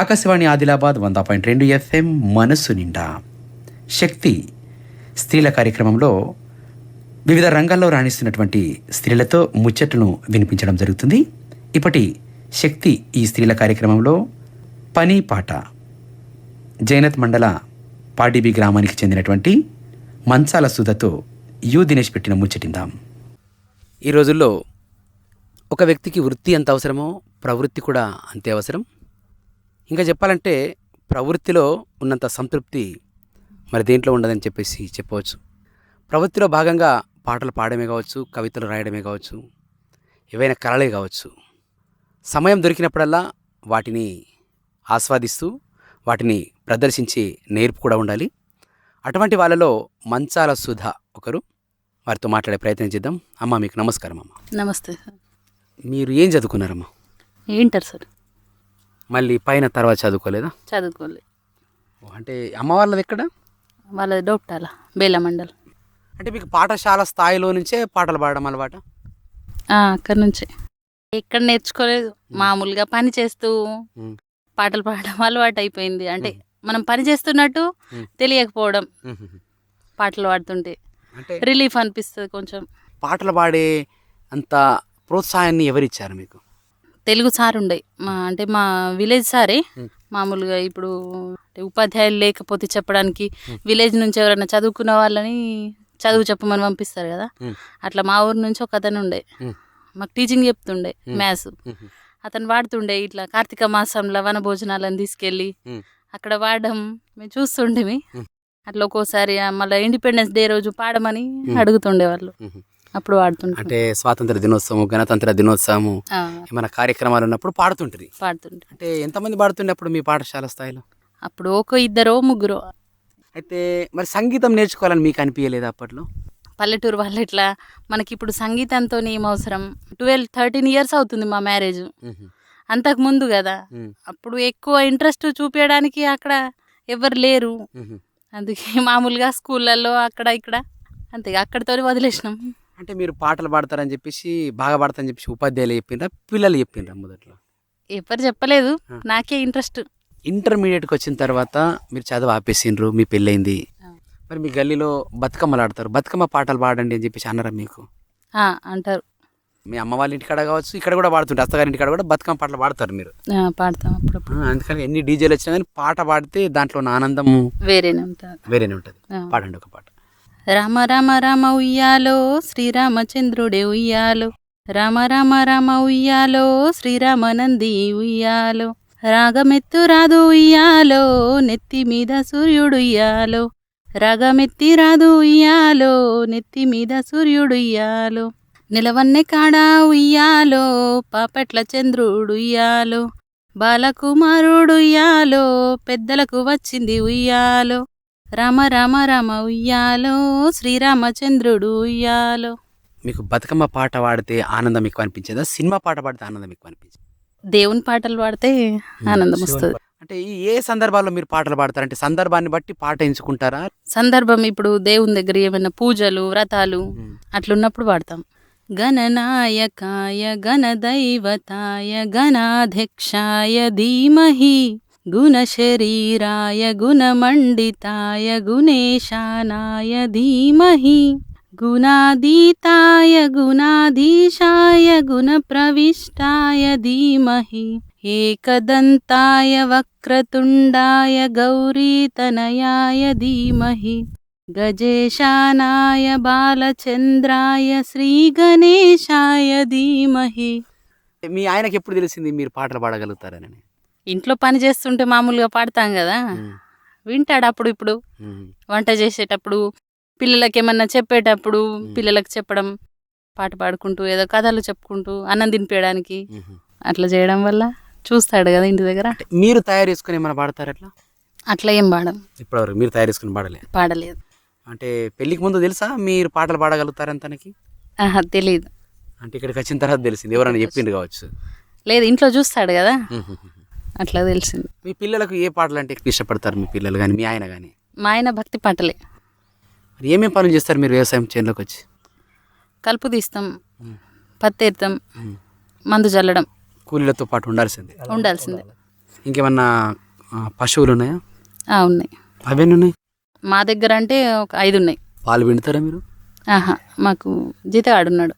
ఆకాశవాణి ఆదిలాబాద్ వంద పాయింట్ రెండు ఎఫ్ఎం మనస్సు నిండా. శక్తి స్త్రీల కార్యక్రమంలో వివిధ రంగాల్లో రాణిస్తున్నటువంటి స్త్రీలతో ముచ్చట్లను వినిపించడం జరుగుతుంది. ఇప్పటి శక్తి ఈ స్త్రీల కార్యక్రమంలో పని పాట. జైనత్ మండల పాడిబి గ్రామానికి చెందినటువంటి మంచాల సుధతో యు దినేష్ పెట్టిన ముచ్చటిందాం. ఈ రోజుల్లో ఒక వ్యక్తికి వృత్తి ఎంత అవసరమో ప్రవృత్తి కూడా అంతే అవసరం. ఇంకా చెప్పాలంటే ప్రవృత్తిలో ఉన్నంత సంతృప్తి మరి దేంట్లో ఉండదని చెప్పేసి చెప్పవచ్చు. ప్రవృత్తిలో భాగంగా పాటలు పాడమే కావచ్చు కవితలు రాయడమే కావచ్చు ఏవైనా కళలే కావచ్చు. సమయం దొరికినప్పుడల్లా వాటిని ఆస్వాదిస్తూ వాటిని ప్రదర్శించి నేర్పు కూడా ఉండాలి. అటువంటి వాళ్ళలో మంచాల సుధ ఒకరు. వారితో మాట్లాడే ప్రయత్నం చేద్దాం. అమ్మ మీకు నమస్కారం అమ్మ. నమస్తే సార్. మీరు ఏం చదువుకున్నారమ్మా? ఏంటారు సార్. మళ్ళీ పైన తర్వాత చదువుకోలేదా? చదువుకోలే. ఓ, అంటే అమ్మ వాళ్ళది ఎక్కడ? వాళ్ళది డోప్టాల బేల మండల్ అంటే మీకు పాఠశాల స్థాయిలో నుంచే పాటలు పాడడం అలవాట? అక్కడి నుంచే. ఎక్కడ నేర్చుకోలేదు. మామూలుగా పని చేస్తూ. పాటలు పాడడం అలవాటు అయిపోయింది. అంటే మనం పని చేస్తున్నట్టు. తెలియకపోవడం పాటలు పాడుతుంటే. రిలీఫ్ అనిపిస్తుంది కొంచెం. పాటలు పాడే అంత ప్రోత్సాహాన్ని ఎవరిచ్చారు మీకు? తెలుగు సార్ ఉండే మా అంటే మా విలేజ్ సారే. మామూలుగా ఇప్పుడు ఉపాధ్యాయులు లేకపోతే చెప్పడానికి విలేజ్ నుంచి ఎవరైనా చదువుకున్న వాళ్ళని చదువు చెప్పమని పంపిస్తారు కదా. అట్లా మా ఊరు నుంచి ఒక అతను ఉండే. మాకు టీచింగ్ చెప్తుండే. మ్యాథ్స్ అతను వాడుతుండే ఇట్లా కార్తీక మాసంలో వన భోజనాలను తీసుకెళ్ళి. అక్కడ వాడడం మేము చూస్తుండేవి మ్. అట్లా ఒక్కోసారి మళ్ళీ ఇండిపెండెన్స్ డే రోజు పాడమని. అడుగుతుండే వాళ్ళు అప్పుడు వాడుతుండే అంటే స్వాతంత్ర దినోత్సవం గణతంత్ర దినోత్సవం ఏమైనా కార్యక్రమాలు ఉన్నప్పుడు పాడుతుంటుంది. పాడుతుండే అంటే ఎంతమంది పాడుతుండే అప్పుడు మీ పాఠశాల స్థాయిలో? అప్పుడు ఒక ఇద్దరో ముగ్గురో. అయితే మరి సంగీతం నేర్చుకోవాలని మీకు అనిపించలేదు అప్పట్లో? పల్లెటూరు వాళ్ళు ఇట్లా మనకి ఇప్పుడు సంగీతంతో ఏం అవసరం? ట్వెల్వ్ థర్టీన్ ఇయర్స్ అవుతుంది మా మ్యారేజ్. అంతకు ముందు కదా. అప్పుడు ఎక్కువ ఇంట్రెస్ట్ చూపించడానికి అక్కడ ఎవరు లేరు. అందుకే మామూలుగా స్కూళ్ళల్లో అక్కడ ఇక్కడ అంతే అక్కడితో వదిలేసినాం. అంటే మీరు పాటలు పాడతారని చెప్పేసి బాగా పాడతారని చెప్పేసి ఉపాధ్యాయులు చెప్పిండ్రా? పిల్లలు చెప్పిండ్రా మొదట్లో? ఎవరు చెప్పలేదు. నాకే ఇంట్రెస్ట్. ఇంటర్మీడియట్కి వచ్చిన తర్వాత మీరు చదువు ఆపేసిండ్రు మీ పెళ్ళైంది మరి మీ గల్లీలో బతుకమ్మలు ఆడతారు. బతుకమ్మ పాటలు పాడండి అని చెప్పేసి అన్నారా మీకు? అంటారు. మీ అమ్మ వాళ్ళ ఇంటికాడ కావచ్చు ఇక్కడ కూడా పాడుతుంటారు. అత్తగారి ఇంటికాడ కూడా బతుకమ్మ పాటలు పాడతారు మీరు. పాడతాం అప్పుడప్పుడు. అందుకని ఎన్ని డీజేలు వచ్చినా కానీ పాట పాడితే దాంట్లో ఆనందం వేరేనే ఉంటుంది. వేరేనే ఉంటుంది. పాడండి ఒక పాట. రామ రామ రామ ఉయ్యాలో శ్రీరామచంద్రుడే ఉయ్యాలో. రామ రామ రామ ఉయ్యాలో శ్రీరామనంది ఉయ్యాలో. రాగమెత్తు రాదు ఉయ్యాలో నెత్తి మీద సూర్యుడు ఉయ్యాలో. రాగమెత్తి రాదు ఉయ్యాలో నెత్తి మీద సూర్యుడు ఉయ్యాలో. నిలవన్నె కాడా ఉయ్యాలో పాపట్ల చంద్రుడు ఉయ్యాలో. బాలకుమారుడు ఉయ్యాలో పెద్దలకు వచ్చింది ఉయ్యాలో. రామ రామ రామ ఉయ్యాలో శ్రీరామచంద్రుడు ఉయ్యాలో. మీకు బతుకమ్మ పాట పాడితే ఆనందం ఎక్కువ అనిపించేదా? సినిమా పాట పాడితే ఆనందం ఎక్కువ అనిపించింది దేవుని పాటలు పాడితే ఆనందం వస్తుంది. అంటే ఈ ఏ సందర్భాల్లో మీరు పాటలు పాడతారు? అంటే సందర్భాన్ని బట్టి పాట ఎంచుకుంటారా? సందర్భం ఇప్పుడు దేవుని దగ్గర ఏమైనా పూజలు వ్రతాలు అట్లున్నప్పుడు పాడతాం. గణనాయకాయ గణదైవతాయ గణాధ్యక్షాయ ధీమహి గుణశరీరాయ గుణమండితాయ గుణేశానాయ ధీమహి. గుణాదీతాయ గుణాధీశాయ గుణప్రవిష్టాయ ధీమహి. ఏకదంతాయ వక్రతుండాయ గౌరీతనయాయ ధీమహి. గజేశానాయ బాలచంద్రాయ శ్రీగణేశాయ ధీమహి. మీ ఆయనకి ఎప్పుడు తెలిసింది మీరు పాటలు పాడగలుగుతారని? ఇంట్లో పని చేస్తుంటే మామూలుగా పాడతాం కదా. వింటాడు అప్పుడు ఇప్పుడు? వంట చేసేటప్పుడు పిల్లలకి ఏమన్నా చెప్పేటప్పుడు పిల్లలకు చెప్పడం పాట పాడుకుంటూ ఏదో కథలు చెప్పుకుంటూ అన్నం తినిపించడానికి అట్లా చేయడం వల్ల చూస్తాడు కదా ఇంటి దగ్గర. మీరు తయారు చేసుకుని ఏమైనా పాడతారు అట్లా? అట్లా ఏం పాడం ఇప్పటివరకు మీరు తయారు చేసుకుని పాడలే. పాడలేదు. అంటే పెళ్ళికి ముందు తెలుసా మీరు పాటలు పాడగలుగుతారని తనకి? తెలియదు అంటే ఇక్కడికి వచ్చిన తర్వాత తెలిసింది. ఎవరైనా చెప్పిండు కావచ్చు. లేదు ఇంట్లో చూస్తాడు కదా. అట్లా తెలిసింది. మీ పిల్లలకు ఏ పాటలు అంటే ఎక్కువ ఇష్టపడతారు మీ పిల్లలు కానీ మీ ఆయన కానీ మా ఆయన భక్తి పాటలే. మరి ఏమేమి పనులు చేస్తారు మీరు వ్యవసాయం చేనులోకి వచ్చి? కలుపు తీస్తాం పత్తేరుతాం మందు చల్లడం. కూలీలతో పాటు ఉండాల్సిందే. ఉండాల్సిందే. ఇంకేమన్నా పశువులు ఉన్నాయా? ఆ, ఉన్నాయి. అవన్నీ ఉన్నాయి? మా దగ్గర అంటే ఒక ఐదు ఉన్నాయి. పాలు పిండుతారా మీరు? ఆహా మాకు జీతగాడు ఉన్నాడు.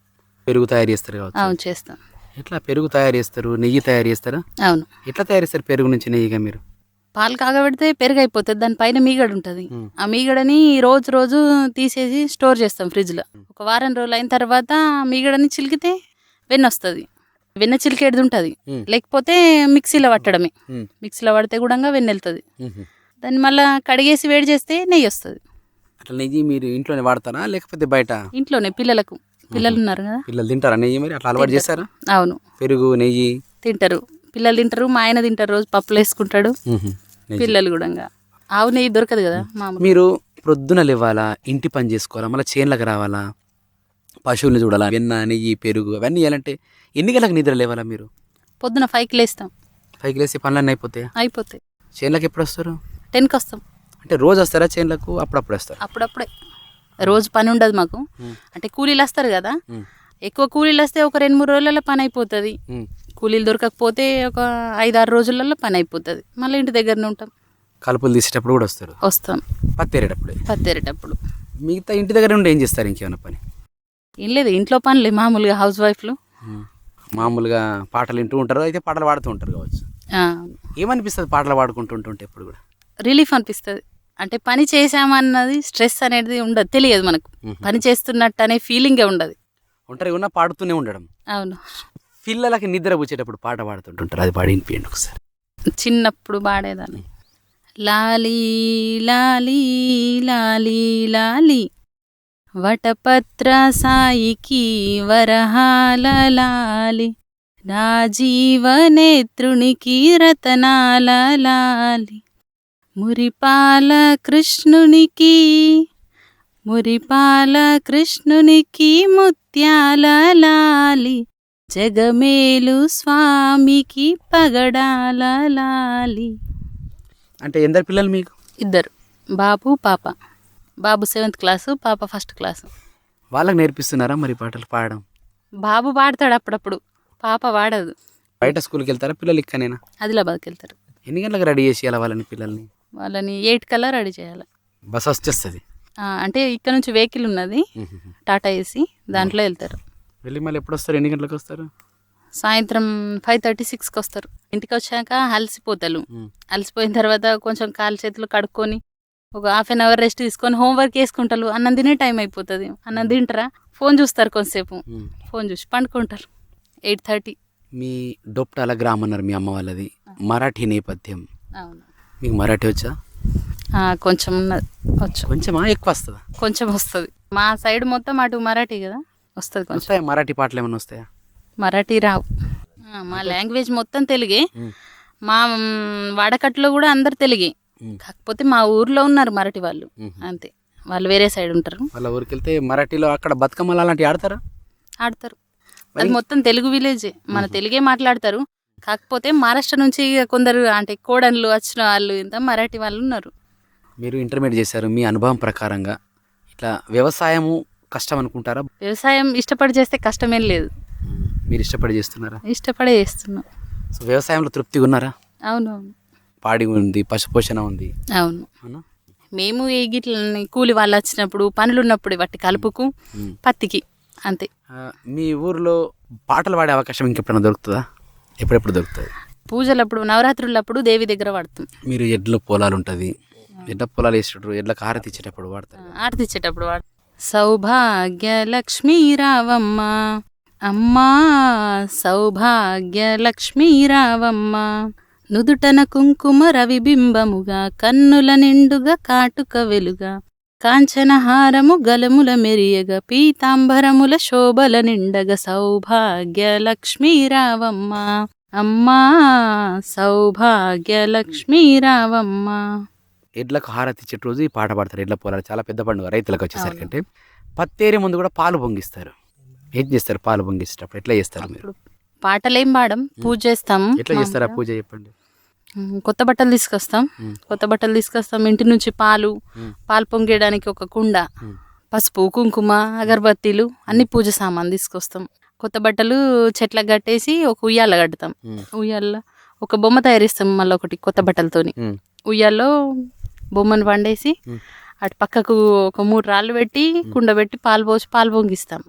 పెరుగు తయారు చేస్తారు కావచ్చు. అవును చేస్తాం. ఎట్లా పెరుగు తయారు చేస్తారు? నెయ్యి తయారు చేస్తారా? అవును. ఎట్లా తయారు చేస్తారు పెరుగు నుంచి నెయ్యిగా మీరు? పాలు కాగబెడితే పెరుగు అయిపోతుంది దానిపైన మీగడ ఉంటుంది. ఆ మీగడని రోజు రోజు తీసేసి స్టోర్ చేస్తాం ఫ్రిడ్జ్లో. ఒక వారం రోజులు అయిన తర్వాత మీగడని చిలికితే వెన్న వస్తుంది వెన్న చిలికేది ఉంటుంది. లేకపోతే మిక్సీలో పట్టడమే. మిక్సీలో పడితే కూడా వెన్న వెళ్తుంది. దాన్ని మళ్ళీ కడిగేసి వేడి చేస్తే నెయ్యి వస్తుంది. అట్లా నెయ్యి మీరు ఇంట్లోనే వాడతారా? లేకపోతే బయట? ఇంట్లోనే పిల్లలకు. పిల్లలు ఉన్నారు కదా. పిల్లలు తింటారా నెయ్యి మరి? అట్లా అలవాటు చేస్తారా అవును. పెరుగు నెయ్యి? తింటారు. పిల్లలు తింటారు మా ఆయన తింటారు రోజు పప్పులు వేసుకుంటాడు. పిల్లలు కూడా. ఆవు నెయ్యి దొరకదు కదా మీరు ప్రొద్దున లేవాలా? ఇంటి పని చేసుకోవాలా? మళ్ళీ చేన్లకు రావాలా? పశువుల్ని చూడాలా? వెన్న నెయ్యి పెరుగు అవన్నీ ఇవ్వాలంటే ఎన్ని గంటలకు నిద్ర లేవాలా మీరు? పొద్దున ఫైవ్కి లేస్తాం. పైకి లేసి పనులన్నీ అయిపోతాయా? అయిపోతాయి. చేన్లకు ఎప్పుడు వస్తారు? టెన్కి వస్తాం. అంటే రోజు వస్తారా చేన్లకు? అప్పుడప్పుడు వస్తారు? అప్పుడప్పుడే. రోజు పని ఉండదు మాకు. అంటే కూలీలు వస్తారు కదా. ఎక్కువ కూలీలు వస్తే ఒక రెండు మూడు రోజులలో పని అయిపోతుంది. కూలీలు దొరకకపోతే ఒక ఐదు ఆరు రోజులలో పని అయిపోతుంది. మళ్ళీ ఇంటి దగ్గరనే ఉంటాం. కలుపులు తీసేటప్పుడు కూడా వస్తారు. వస్తాం. పత్తేరేటప్పుడే. పత్తేరేటప్పుడు. మిగతా ఇంటి దగ్గర ఉండి ఏం చేస్తారు ఇంకేమైనా పని? ఏం లేదు ఇంట్లో పనులే మామూలుగా హౌస్ వైఫ్లు మామూలుగా పాటలు వింటూ ఉంటారు. అయితే పాటలు పాడుతూ ఉంటారు కావచ్చు. ఏమనిపిస్తుంది పాటలు పాడుకుంటుంటుంటే ఎప్పుడు కూడా? రిలీఫ్ అనిపిస్తుంది. అంటే పని చేసామన్నది స్ట్రెస్ అనేది ఉండదు తెలియదు మనకు. పని చేస్తున్నట్టు అనే ఫీలింగే ఉండదు. ఒంటరి ఉన్న పాడుతూనే ఉండడం. అవును. పిల్లలకి నిద్ర వచ్చేటప్పుడు పాట పాడుతుంటుంటారు అది పాడి వినిపించండి ఒకసారి. చిన్నప్పుడు పాడేదాన్ని. లాలీ లాలీ లాలీ లాలీ. వటపత్ర సాయికి వరహాల లాలి. రాజీవనేత్రునికి రతనాల లాలి. మురిపాల కృష్ణునికి మురిపాల కృష్ణునికి ముత్యాల లాలి జగమేలు స్వామికి పగడాల లాలి. అంటే ఎందరు పిల్లలు మీకు? ఇద్దరు. బాబు పాప. బాబు సెవెంత్ క్లాసు పాప ఫస్ట్ క్లాసు. వాళ్ళకి నేర్పిస్తున్నారా మరి పాటలు పాడడం? బాబు పాడతాడు అప్పుడప్పుడు. పాప పాడదు బయట స్కూల్కి వెళ్తారా పిల్లలు ఇక్కనేనా ఆదిలాబాద్కి వెళ్తారు. ఎన్ని గంటలకు రెడీ చేసి వాళ్ళని పిల్లల్ని? వాళ్ళని ఎయిట్ కల్లా రెడీ చేయాలి. బస్ వచ్చేస్తుంది ఆ, అంటే ఇక్కడ నుంచి వెహికల్ ఉన్నది టాటా ఏసీ దాంట్లో వెళ్తారు. వెళ్ళి మళ్ళీ ఎప్పుడు వస్తారు ఎన్ని గంటలకు వస్తారు? సాయంత్రం ఫైవ్ థర్టీ సిక్స్కి వస్తారు. ఇంటికి వచ్చాక అలసిపోతారు. అలసిపోయిన తర్వాత కొంచెం కాలు చేతులు కడుక్కొని ఒక హాఫ్ అన్ అవర్ రెస్ట్ తీసుకొని హోంవర్క్ వేసుకుంటారు అన్నం తినే టైం అయిపోతుంది. అన్నం తింటారా? ఫోన్ చూస్తారు కొంతసేపు. ఫోన్ చూసి పండుకుంటారు. Eight thirty. మీ డొప్టాల గ్రామం అన్నారు మీ అమ్మ వాళ్ళది. మరాఠీ నేపథ్యం. అవును. మీకు మరాఠీ వచ్చా? కొంచెం వచ్చు. కొంచెమా? ఎక్కువ వస్తుందా? కొంచెం వస్తుంది. మా సైడ్ మొత్తం అటు మరాఠీ కదా? వస్తుంది కొంచెం. మరాఠీ పాటలు ఏమైనా వస్తాయా? మరాఠీ రావు. మా లాంగ్వేజ్ మొత్తం తెలుగే. మా వాడకట్లో కూడా అందరు తెలుగే. కాకపోతే మా ఊర్లో ఉన్నారు మరాఠీ వాళ్ళు. అంతే. వాళ్ళు వేరే సైడ్ ఉంటారు. వాళ్ళ ఊరికి వెళ్తే మరాఠీలో అక్కడ బతుకమ్మలు అలాంటివి ఆడతారా? ఆడతారు. అది మొత్తం తెలుగు విలేజే. మన తెలుగే మాట్లాడతారు. కాకపోతే మహారాష్ట్ర నుంచి కొందరు అంటే కోడన్లు వచ్చిన వాళ్ళు ఇంత మరాఠీ వాళ్ళు ఉన్నారు. మీరు ఇంటర్మీడియట్ చేశారు మీ అనుభవం ప్రకారంగా. ఇట్లా వ్యవసాయము కష్టం అనుకుంటారా? వ్యవసాయం ఇష్టపడి చేస్తే కష్టమేం లేదు. మీరు ఇష్టపడి చేస్తున్నారా? ఇష్టపడే చేస్తున్నాం. సో వ్యవసాయంలో తృప్తిగా ఉన్నారా? అవును అవును. పాడి ఉంది పశుపోషణ ఉంది. అవును. అవునా? మేము ఈ గిట్లని కూలి వాళ్ళు వచ్చినప్పుడు పనులు ఉన్నప్పుడు వాటి కలుపుకు. పత్తికి అంతే. ఆ, మీ ఊర్లో పాటలు పాడే అవకాశం ఇంకెప్పుడైనా దొరుకుతుందా? ఎప్పుడెప్పుడు దొరుకుతుంది పూజలప్పుడు నవరాత్రులప్పుడు దేవి దగ్గర వాడతాం. మీరు ఎడ్ల పొలాలు ఉంటుంది ఎడ్ల పొలాలు వేసేటప్పుడు ఎడ్లకు హారతి ఇచ్చేటప్పుడు వాడతారు ఆర్తిచ్చేటప్పుడు వాడు సౌభాగ్య లక్ష్మీ రావమ్మ అమ్మా సౌభాగ్య లక్ష్మీ రావమ్మ నుదుటన కుంకుమ రవిబింబముగా కన్నుల నిండుగా కాటుక వెలుగా కాంచనహారము గలముల మెరియగా పీతాంబరముల శోభల నిండగా సౌభాగ్య లక్ష్మీ రావమ్మ అమ్మా సౌభాగ్య లక్ష్మీ రావమ్మ ఎడ్లకు హారతి ఇచ్చే రోజు ఈ పాట పాడతారు ఎడ్ల పొలాలు. చాలా పెద్ద పండుగ రైతులకు వచ్చేసరికి అంటే పత్తేరి ముందు కూడా పాలు పొంగిస్తారు. ఏం చేస్తారు పాలు పొంగిస్తేటప్పుడు ఎట్లా చేస్తారు మీరు? పాటలేం పాడం పూజ చేస్తాము ఎట్లా చేస్తారా పూజ చెప్పండి. కొత్త బట్టలు తీసుకొస్తాం. కొత్త బట్టలు తీసుకొస్తాం ఇంటి నుంచి పాలు. పాలు పొంగేయడానికి ఒక కుండ. పసుపు కుంకుమ అగరబత్తీలు అన్ని పూజ సామాన్ తీసుకొస్తాం కొత్త బట్టలు చెట్లకు కట్టేసి ఒక ఉయ్యాల కడతాం. ఉయ్యాల ఒక బొమ్మ తయారిస్తాం మళ్ళీ ఒకటి కొత్త బట్టలతోని. ఉయ్యాల్లో బొమ్మను ఉమ్. అటు పక్కకు ఒక మూడు రాళ్ళు పెట్టి కుండ పెట్టి పాలు పోసి పాలు పొంగిస్తాం.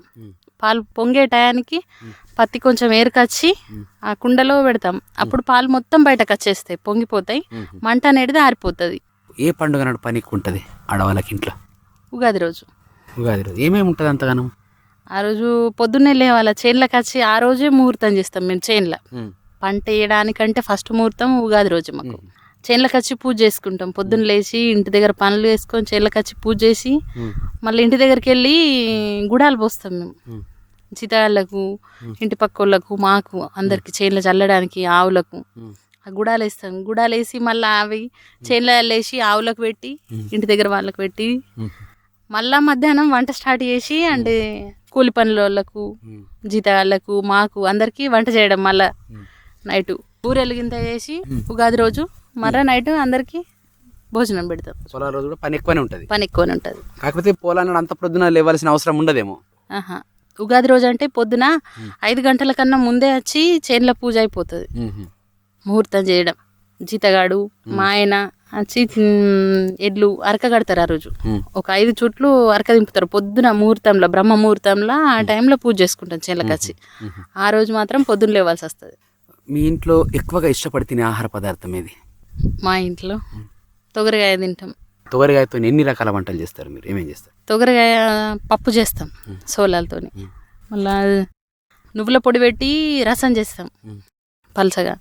పాలు పొంగే టయానికి పత్తి కొంచెం ఏరుకొచ్చి ఆ కుండలో పెడతాం. అప్పుడు పాలు మొత్తం బయటకు వచ్చేస్తాయి పొంగిపోతాయి. మంట అనేది ఆరిపోతుంది. ఏ పండుగ నాడు పనికి ఉంటుంది ఆడవాళ్ళకి ఇంట్లో? ఉగాది రోజు. ఉగాది రోజు. ఏమేమి ఉంటుంది అంతగానం? ఆ రోజు పొద్దున్నే లేవాల చేన్లకు వచ్చి ఆ రోజే ముహూర్తం చేస్తాం మేము చేన్లో. పంట వేయడానికంటే ఫస్ట్ ముహూర్తం ఉగాది రోజు మాకు. చేన్లకు వచ్చి పూజ చేసుకుంటాం. పొద్దున్న లేచి ఇంటి దగ్గర పనులు వేసుకొని చేన్లకు వచ్చి పూజ చేసి మళ్ళీ ఇంటి దగ్గరికి వెళ్ళి గుడాలు పోస్తాం మేము. చితాళ్ళకు ఇంటి పక్క వాళ్ళకు మాకు అందరికి చేన్ల చల్లడానికి ఆవులకు ఆ గుడాలు వేస్తాం. గుడాలు వేసి మళ్ళీ అవి చేన్ల వేసి ఆవులకు పెట్టి ఇంటి దగ్గర వాళ్ళకు పెట్టి మళ్ళా మధ్యాహ్నం వంట స్టార్ట్ చేసి అంటే కూలి పనుల వాళ్ళకు జీతాళ్ళకు మాకు అందరికీ వంట చేయడం మళ్ళా నైట్. ఊరెలు గింత చేసి ఉగాది రోజు మర్ర నైట్ అందరికీ భోజనం పెడతాం. పొలాల రోజు కూడా పని ఎక్కువనే ఉంటుంది. పని ఎక్కువనే ఉంటుంది. కాకపోతే పొలాన్ని అంత ప్రొద్దున లేవాల్సిన అవసరం ఉండదేమో. ఆహా. ఉగాది రోజు అంటే పొద్దున ఐదు గంటల కన్నా ముందే వచ్చి చేన్ల పూజ అయిపోతుంది. ముహూర్తం చేయడం. జీతగాడు మా ఆయన వచ్చి ఎడ్లు అరక కడతారు ఆ రోజు. ఒక ఐదు చుట్లు అరక దింపుతారు. పొద్దున ముహూర్తంలో బ్రహ్మ ముహూర్తంలో ఆ టైంలో పూజ చేసుకుంటాం చేన్లకు వచ్చి. ఆ రోజు మాత్రం పొద్దున్న లేవాల్సి వస్తుంది. మీ ఇంట్లో ఎక్కువగా ఇష్టపడి తినే ఆహార పదార్థం ఏది? మా ఇంట్లో. తొగరగాయ తింటాం. తొగరిగాయతో ఎన్ని రకాల వంటలు చేస్తారు మీరు? ఏమేం చేస్తారు? తొగరగాయ పప్పు చేస్తాం సోలాలతోని. మళ్ళా నువ్వుల పొడి పెట్టి రసం చేస్తాం పలసగా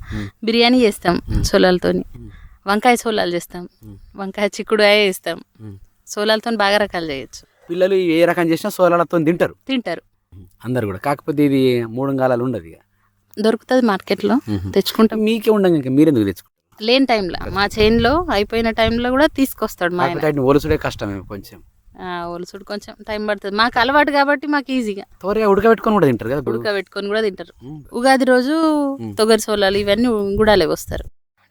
బిర్యానీ చేస్తాం సోలాలతోని. వంకాయ సోలాలు చేస్తాం. వంకాయ చిక్కుడుకాయ వేస్తాం సోలాలతో బాగా రకాలు చేయొచ్చు. పిల్లలు ఏ రకం చేసినా సోలాలతో తింటారు. తింటారు. అందరు కూడా. కాకపోతే ఇది మూడు గాలాలు ఉండదు ఇక. దొరుకుతుంది మార్కెట్లో. తెచ్చుకుంటాం. మీకే ఉండగా ఇంకా. మీరెందుకు తెచ్చుకుంటారు? లేని టైంలో. మా చేన్లో అయిపోయిన టైంలో కూడా తీసుకొస్తాడు మా ఆయన. ఒలుసుడే కష్టమే కొంచెం. ఒలుసుడు కొంచెం టైం పడుతుంది. మాకు అలవాటు కాబట్టి మాకు ఈజీగా. తోరగా ఉడకబెట్టుకొని కూడా తింటారు కదా ఉడకబెట్టుకొని కూడా తింటారు. ఉగాది రోజు తొగరి సోలాలు ఇవన్నీ గుడాలే వస్తారు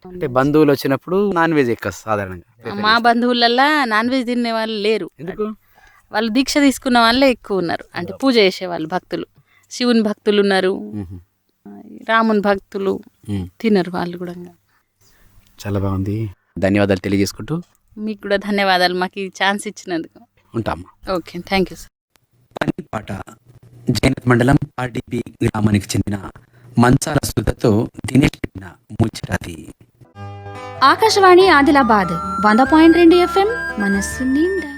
అంటే బంధువులు వచ్చినప్పుడు నాన్ వెజ్ ఎక్కువ సాధారణంగా. మా బంధువులల్లా నాన్ వెజ్ తినే వాళ్ళు లేరు. ఎందుకు? వాళ్ళు దీక్ష తీసుకున్న వాళ్ళే ఎక్కువ ఉన్నారు. అంటే పూజ చేసే వాళ్ళు భక్తులు. శివుని భక్తులు ఉన్నారు. రాముని భక్తులు. తినరు వాళ్ళు కూడా చాలా బాగుంది. ధన్యవాదాలు తెలియజేసుకుంటూ మీకు కూడా ధన్యవాదాలు. మాకు ఈ ఛాన్స్ ఇచ్చినందుకు. ఉంటామా? ఓకే థ్యాంక్ యూ సార్ పనిపాట జైనత్ మండలం ఆర్డిపి గ్రామానికి చెందిన మంచాల సుధతో దినేష్ చెప్పిన ముచ్చటాది. ఆకాశవాణి ఆదిలాబాద్ వంద పాయింట్ రెండు ఎఫ్ఎం మనస్సు నిండా.